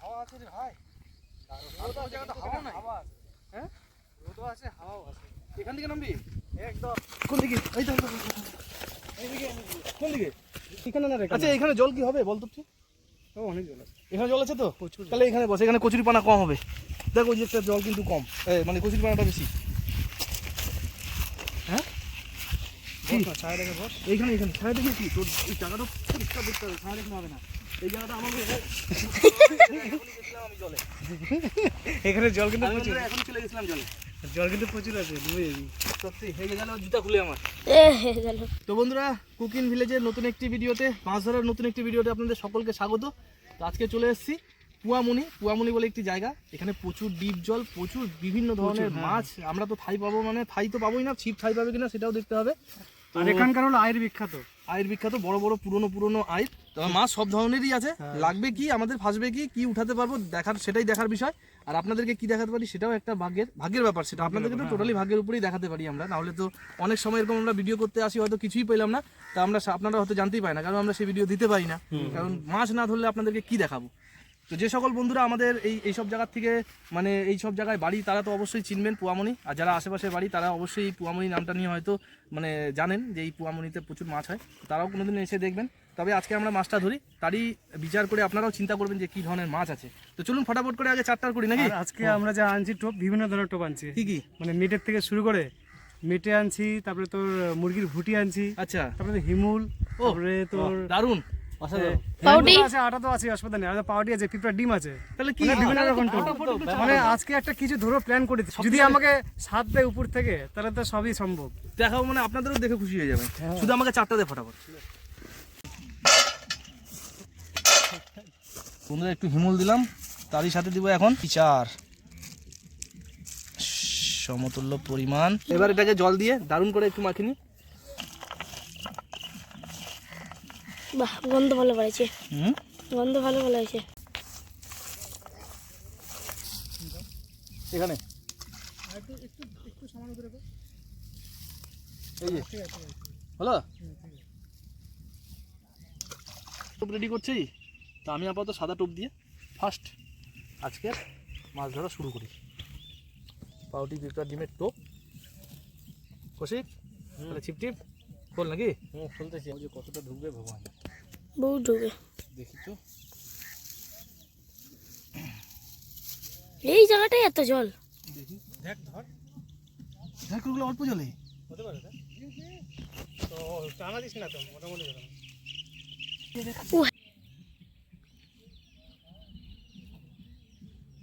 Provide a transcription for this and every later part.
হাওয়া আছে রে ভাই। হাওয়া নাই। হাওয়া আছে। হ্যাঁ? রোদও আছে হাওয়াও আছে। এখান থেকে নামবি? একদম। কোন দিকে? এই তো কোন দিকে? এখানে না রে আচ্ছা এখানে। জল কি হবে? বল তো তুই ও অনেক জল আছে। এখানে জল আছে তো? প্রচুর তাহলে এখানে বস এখানে কচুরি পানা কম হবে। দেখো ওই যে একটা জল কিন্তু কম। মানে কচুরি পানাটা বেশি। হ্যাঁ? ছায়া রেখে বস। এইখানে এখানে ছায়া দেখি কি? তোর এই জায়গাটা পরিষ্কার দেখতে হবে ছায়া দেখলে হবে না। এই জায়গাটা আমাকে এখানে জল কিন্তু প্রচুর। এখন চলে গেছিলাম জলে। জল কিন্তু প্রচুর আছে ডুবে যাবি। সত্যি হেগে গেল জুতা খুলে আমার। গেল। তো বন্ধুরা কুকিং ভিলেজের নতুন একটি ভিডিওতে মাছ ধরার নতুন একটি ভিডিওতে আপনাদের সকলকে স্বাগত। তো আজকে চলে এসেছি পুয়ামুনি। পুয়ামুনি বলে একটি জায়গা। এখানে প্রচুর ডিপ জল প্রচুর বিভিন্ন ধরনের হ্যাঁ, মাছ। আমরা তো থাই পাবো মানে থাই তো পাবোই না ছিপ থাই পাবে কিনা সেটাও দেখতে হবে। আর এখানকার হলো আয়ের বিখ্যাত। আয়ের বিখ্যাত বড় বড় পুরনো পুরনো আয়। তবে মাছ সব ধরনেরই আছে। হ্যাঁ। লাগবে কি আমাদের ফাঁসবে কি কি উঠাতে পারব দেখার সেটাই দেখার বিষয়। আর আপনাদেরকে কি দেখাতে পারি সেটাও একটা ভাগ্যের ভাগ্যের ব্যাপার। সেটা আপনাদেরকে তো হ্যাঁ, টোটালি ভাগ্যের উপরেই দেখাতে পারি আমরা। নাহলে তো অনেক সময় এরকম আমরা ভিডিও করতে আসি হয়তো কিছুই পেলাম না। তা আমরা আপনারা হয়তো জানতেই পাই না কারণ আমরা সেই ভিডিও দিতে পারি না। কারণ মাছ না ধরলে আপনাদেরকে কি দেখাবো? তো যে সকল বন্ধুরা আমাদের এই এই সব জায়গার থেকে মানে এই সব জায়গায় বাড়ি তারা তো অবশ্যই চিনবেন পুয়ামণি। আর যারা আশেপাশে বাড়ি তারা অবশ্যই এই পুয়ামণি নামটা নিয়ে হয়তো মানে জানেন যে এই পুয়ামণিতে প্রচুর মাছ হয়। তারাও কোনোদিন এসে দেখবেন। তবে আজকে আমরা মাছটা ধরি। তারই বিচার করে আপনারাও চিন্তা করবেন যে কি ধরনের মাছ আছে। তো চলুন ফটাফট করে আগে চারটার করি নাকি? আজকে আমরা যা আনছি টোপ বিভিন্ন ধরনের টোপ আনছি। কি কি? মানে মিটের থেকে শুরু করে মেটে আনছি তারপরে তোর মুরগির ভুটি আনছি আচ্ছা। তারপরে হিমুল ও তারপরে তোর দারুণ আটা তো আছে অসুবিধা নেই পাউডি আছে পিঁপড়ার ডিম আছে। তাহলে কি? মানে বিভিন্ন রকম মানে আজকে একটা কিছু ধরো প্ল্যান করে যদি আমাকে সাত দেয় উপর থেকে তাহলে তো সবই সম্ভব। দেখাবো মানে আপনাদেরও দেখে খুশি হয়ে যাবেন। হ্যাঁ। শুধু আমাকে চারটা দিয়ে ফটাফট। বন্ধুরা একটু হিমুল দিলাম। তারই সাথে দিব এখন চার সমতুল্য পরিমাণ। এবার এটাকে জল দিয়ে দারুণ করে একটু মাখিনি বাহ গন্ধ ভালো হুম? গন্ধ ভালো ভালো হয়েছে। এখানে। এই যে। হলো? টোপ রেডি করছি। তা আমি আপাতত সাদা টোপ দিয়ে ফার্স্ট আজকে মাছ ধরা শুরু করি। পাউটি পিঁপড়া ডিমের টোপ। কষিক তাহলে ছিপ টিপ। খোল নাকি? খুলতেছি। যে কতটা ঢুকবে ভগবান। বউ ঢুকে। দেখি তো। এই জায়গাটাই এত জল। দেখি। দেখ ধর। দেখ ওগুলো অল্প জলে? হতে পারে তো টানা দিস না তো মোটামুটি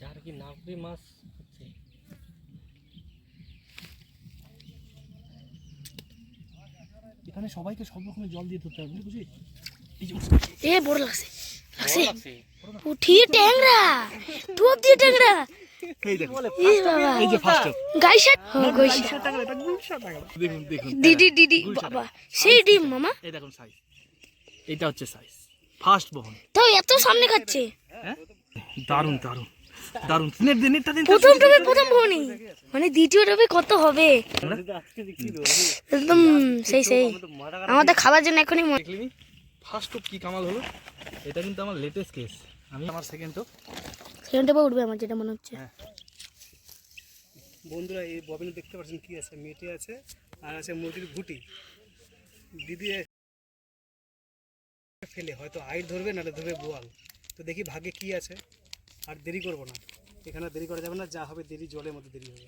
যার কি নাগরি মাছ হচ্ছে এখানে সবাইকে সব রকমের জল দিয়ে ধরতে হবে বুঝলি? এ বড় লাগছে লাগছে। উঠি ট্যাংরা টোপ দিয়ে ট্যাংরা। দিদি দিদি বাবা সেই ডিম মামা। এই দেখুন সাইজ এটা হচ্ছে সাইজ ফার্স্ট বহন। তাও এত সামনে খাচ্ছে। হ্যাঁ? দারুণ দারুণ দারুণ নেট দিন নেটটা দিন। প্রথম প্রথম ভনি মানে দ্বিতীয় টোপে কত হবে? একদম সেই সেই। আমাদের খাবার জন্য এখনই মনে ফার্স্ট টপ কি কামাল হলো? এটা কিন্তু আমার লেটেস্ট কেস আমি আমার সেকেন্ড টপ সেখান টোপে উঠবে আমার যেটা মনে হচ্ছে। হ্যাঁ। বন্ধুরা এই ববিনে দেখতে পাচ্ছেন কি আছে? মেটে আছে আর আছে মুরগির ভুটি দিদি ফেলে হয়তো আইট ধরবে নাহলে ধরবে বোয়াল। তো দেখি ভাগ্যে কি আছে। আর দেরি করব না। এখানে দেরি করা যাবে না যা হবে দেরি জলের মধ্যে দেরি হবে।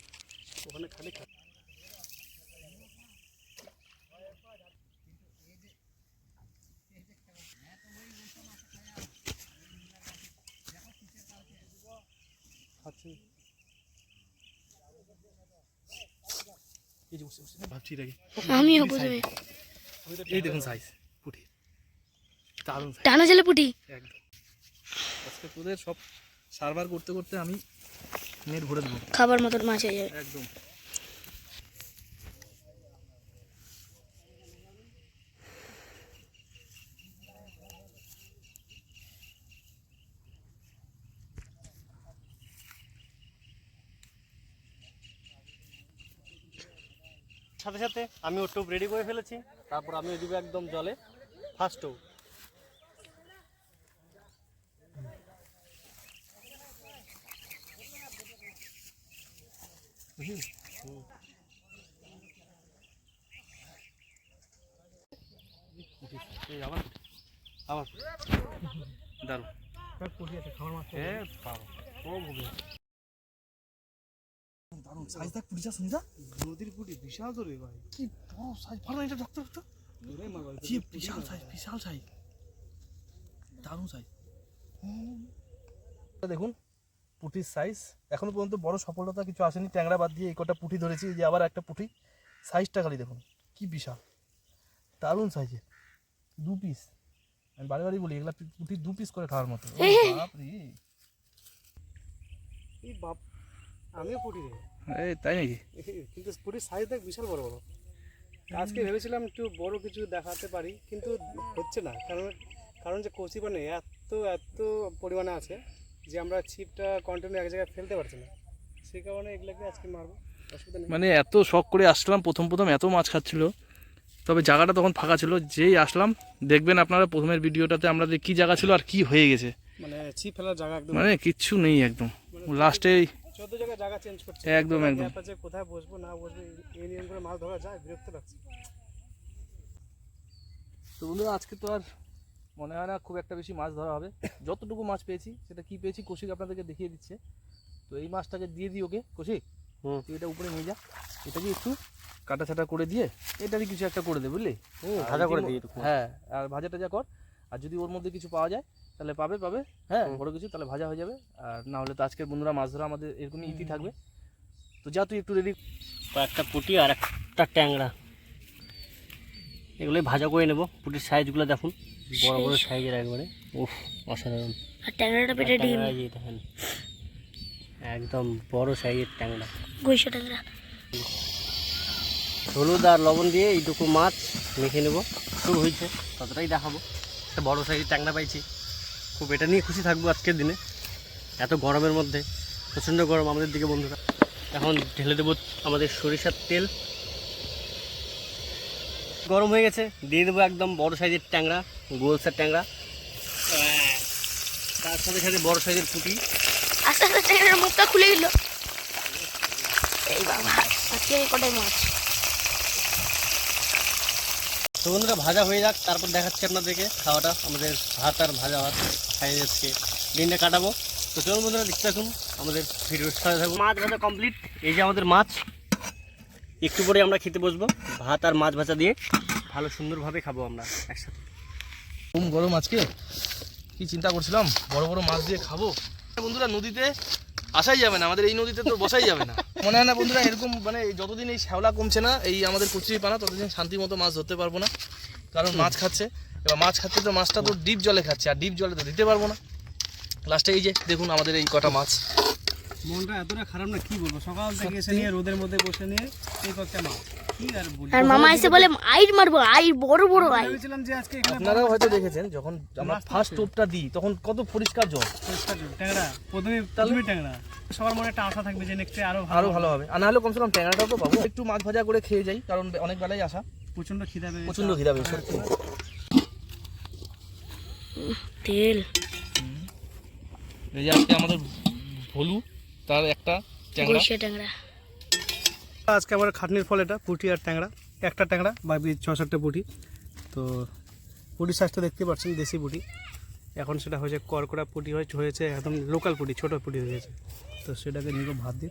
ওখানে খালি। খাচ্ছি এই যে বসে বসে। ভাবছি এটাকে আমিও বুঝবে এই দেখুন সাইজ পুটি দারুণ টানা জলে পুটি। একদম। আজকে তোদের সব সার্ভার করতে করতে আমি নেট ভরে দেবো। খাবার মতন মাছ হয়ে যাবে। একদম। সাথে সাথে আমি ওর টোপ রেডি করে ফেলেছি। তারপর আমি ওই একদম জলে। ফার্স্ট টোপ। আবার আবার। খাওয়ার মাছ হ্যাঁ পাবো সাইজ দেখ পুটিটা শুনছা নদীর পুঁটি বিশাল তো রে ভাই। কি বড় সাইজ ভালো এটা ডক্টর ডক্টর কি বিশাল সাইজ বিশাল সাইজ। দারুণ সাইজ। দেখুন পুটির সাইজ। এখনও পর্যন্ত বড় সফলতা কিছু আসেনি। ট্যাংরা বাদ দিয়ে এই কটা পুঁটি ধরেছি এই যে আবার একটা পুঁটি। সাইজটা খালি দেখুন কি বিশাল। দারুণ সাইজের দু পিস আমি বারে বারে বলি এগুলা পুঁটি দু পিস করে খাওয়ার মতো। বাপরে। এই বাপ আমিও পুঁটি রে। এই তাই নাকি? কিন্তু পুরীর সাইজ দেখ বিশাল বড় বড়। আজকে ভেবেছিলাম একটু বড় কিছু দেখাতে পারি কিন্তু হচ্ছে না। কারণ কারণ যে কচি পানে এত এত পরিমাণে আছে যে আমরা ছিপটা কন্টিনিউ এক জায়গায় ফেলতে পারছি না। সেই কারণে এগুলোকে আজকে মারবো। মানে এত শখ করে আসলাম প্রথম প্রথম এত মাছ খাচ্ছিল। তবে জায়গাটা তখন ফাঁকা ছিল। যেই আসলাম দেখবেন আপনারা প্রথমের ভিডিওটাতে আমরা যে কী জায়গা ছিল আর কি হয়ে গেছে। মানে ছিপ ফেলার জায়গা একদম মানে কিচ্ছু নেই একদম। লাস্টে চোদ্দ জায়গায় জায়গা চেঞ্জ করছে। একদম, একদম। আছে কোথায় বসবো না বসবো এই নিয়ম করে মাছ ধরা যায় বিরক্ত লাগছে। তো বন্ধুরা আজকে তো আর মনে হয় না খুব একটা বেশি মাছ ধরা হবে। যতটুকু মাছ পেয়েছি সেটা কি পেয়েছি কৌশিক আপনাদেরকে দেখিয়ে দিচ্ছে। তো এই মাছটাকে দিয়ে দিই ওকে কৌশিক? হুম। তুই এটা উপরে নিয়ে যা। এটাকে একটু কাটা ছাটা করে দিয়ে এটারই কিছু একটা করে দে বুঝলি? ভাজা করে দিই হ্যাঁ আর ভাজা টাজা কর। আর যদি ওর মধ্যে কিছু পাওয়া যায় তাহলে পাবে পাবে। হ্যাঁ। বড় কিছু তাহলে ভাজা হয়ে যাবে। আর না হলে তো আজকের বন্ধুরা মাছ ধরা আমাদের এরকমই ইতি থাকবে। তো যা তুই একটু রেডি কয়েকটা পুঁটি আর একটা ট্যাংরা। এগুলোই ভাজা করে নেব। পুঁটির সাইজগুলো দেখুন। বড় বড় সাইজের একবারে। উফ অসাধারণ। আর ট্যাংরাটা পেটে ডিম। একদম বড় সাইজের ট্যাংরা। গুইশো ট্যাংরা। হলুদ আর লবণ দিয়ে এইটুকু মাছ মেখে নেব। শুরু হয়েছে ততটাই দেখাবো। একটা বড় সাইজের ট্যাংরা পাইছি। খুব এটা নিয়ে খুশি থাকব আজকের দিনে। এত গরমের মধ্যে প্রচণ্ড গরম আমাদের দিকে বন্ধুরা। এখন ঢেলে দেবো আমাদের সরিষার তেল। গরম হয়ে গেছে দিয়ে দেবো একদম বড় সাইজের ট্যাংরা গোলসার ট্যাংরা। তার সাথে সাথে বড় সাইজের পুঁটি। আস্তে আস্তে ট্যাংরার মুখটা খুলে গেল এই বাবা আজকে কটাই মাছ? তো বন্ধুরা ভাজা হয়ে যাক তারপর দেখাচ্ছি আপনাদেরকে খাওয়াটা আমাদের ভাত আর ভাজা ভাত। খাই যাচ্ছে দিনটা কাটাবো। তো চলুন বন্ধুরা দেখতে থাকুন আমাদের ভিডিওর সাথে থাকুন। মাছ ভাজা কমপ্লিট এই যে আমাদের মাছ একটু পরে আমরা খেতে বসবো ভাত আর মাছ ভাজা দিয়ে। ভালো সুন্দরভাবে খাব আমরা একসাথে। কম গরম আজকে? কি চিন্তা করছিলাম? বড় বড় মাছ দিয়ে খাব। বন্ধুরা নদীতে আসাই যাবে না আমাদের এই নদীতে তো বসাই যাবে না। মনে হয় না বন্ধুরা এরকম মানে যতদিন এই শ্যাওলা কমছে না এই আমাদের কচুরি পানা ততদিন শান্তি মতো মাছ ধরতে পারব না। কারণ মাছ খাচ্ছে। এবার মাছ খাচ্ছে তো মাছটা তো ডিপ জলে খাচ্ছে আর ডিপ জলে তো দিতে পারব না। লাস্টে এই যে দেখুন আমাদের এই কটা মাছ। মনটা এতটা খারাপ না কি বলব? সকাল থেকে এসে নিয়ে রোদের মধ্যে বসে নিয়ে এই কয়েকটা মাছ। আর মামা এসে বলে আইর মারবো আইর বড় বড় আইর যে আজকে আপনারাও হয়তো দেখেছেন যখন আমরা ফার্স্ট টোপটা দিই তখন কত পরিষ্কার জল। পরিষ্কার জল, ট্যাংরা প্রথমে প্রথমে ট্যাংরা। সবার মনে একটা আশা থাকবে যে নেক্সটে আরও আরও ভালো হবে। আর না হলে কমসে কম ট্যাংরাটাও তো পাবো। একটু মাছ ভাজা করে খেয়ে যাই কারণ অনেক বেলায় আসা। প্রচণ্ড খিদা পেয়ে প্রচণ্ড খিদা পেয়েছে তেল। এই যে আজকে আমাদের ভলু তার একটা ট্যাংরা। ট্যাংরা। আজকে আমার খাটনির ফল এটা পুঁটি আর ট্যাংরা। একটা ট্যাংরা বাকি ছ সাতটা পুঁটি। তো পুঁটির সাইজটা দেখতে পাচ্ছেন দেশি পুঁটি। এখন সেটা হয়েছে করকড়া পুঁটি হয়েছে হয়েছে একদম লোকাল পুঁটি ছোটো পুঁটি হয়েছে তো সেটাকে নিব ভাত দিই।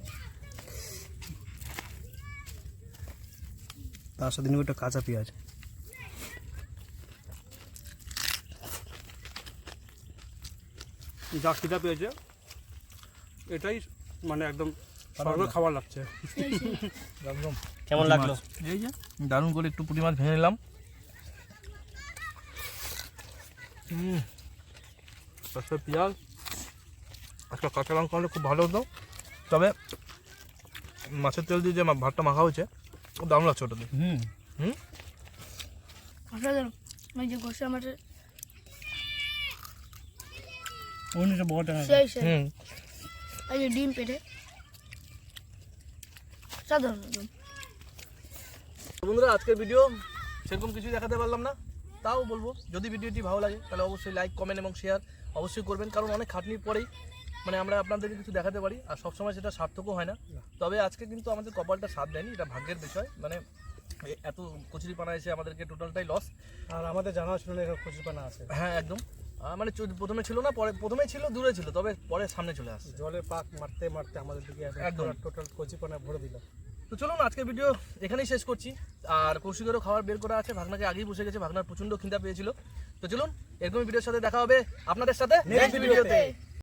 তার সাথে নিব একটা কাঁচা পেঁয়াজ। যা খিদা পেয়েছে এটাই মানে একদম স্বর্গ খাবার লাগছে। একদম। কেমন লাগল? এই যে। দারুণ করে একটু পুঁটি মাছ ভেঙে নিলাম। হুম। তার পেঁয়াজ আজকে কাঁচা লঙ্কা হলে খুব ভালো হতো। তবে মাছের তেল দিয়ে যে ভাতটা মাখা হয়েছে খুব দারুণ লাগছে ওটা দিয়ে হুম? হুম যে গোসা মাছের অন্যটা বড় ট্যাংরা সেই সেই। হুম। এই যে ডিম পেটে। সাধারণ বন্ধুরা আজকের ভিডিও সেরকম কিছুই দেখাতে পারলাম না। তাও বলব যদি ভিডিওটি ভালো লাগে তাহলে অবশ্যই লাইক কমেন্ট এবং শেয়ার অবশ্যই করবেন। কারণ অনেক খাটনির পরেই মানে আমরা আপনাদেরকে কিছু দেখাতে পারি আর সবসময় সেটা সার্থকও হয় না। তবে আজকে কিন্তু আমাদের কপালটা সাথ দেয়নি এটা ভাগ্যের বিষয়। মানে এত কচুরিপানা এসে আমাদেরকে টোটালটাই লস আর আমাদের জানা ছিল না এরকম কচুরিপানা আছে। হ্যাঁ একদম। মানে প্রথমে ছিল না পরে প্রথমে ছিল দূরে ছিল তবে পরে সামনে চলে আসছে। জলের পাক মারতে মারতে আমাদের দিকে একদম। টোটাল কচিপানা ভরে দিল। তো চলুন আজকের ভিডিও এখানেই শেষ করছি। আর কৌশিকেরও খাবার বের করা আছে ভাগনাকে আগেই বসে গেছে ভাগনার প্রচণ্ড খিদা পেয়েছিল। তো চলুন এরকম ভিডিওর সাথে দেখা হবে আপনাদের সাথে নেক্সট ভিডিওতে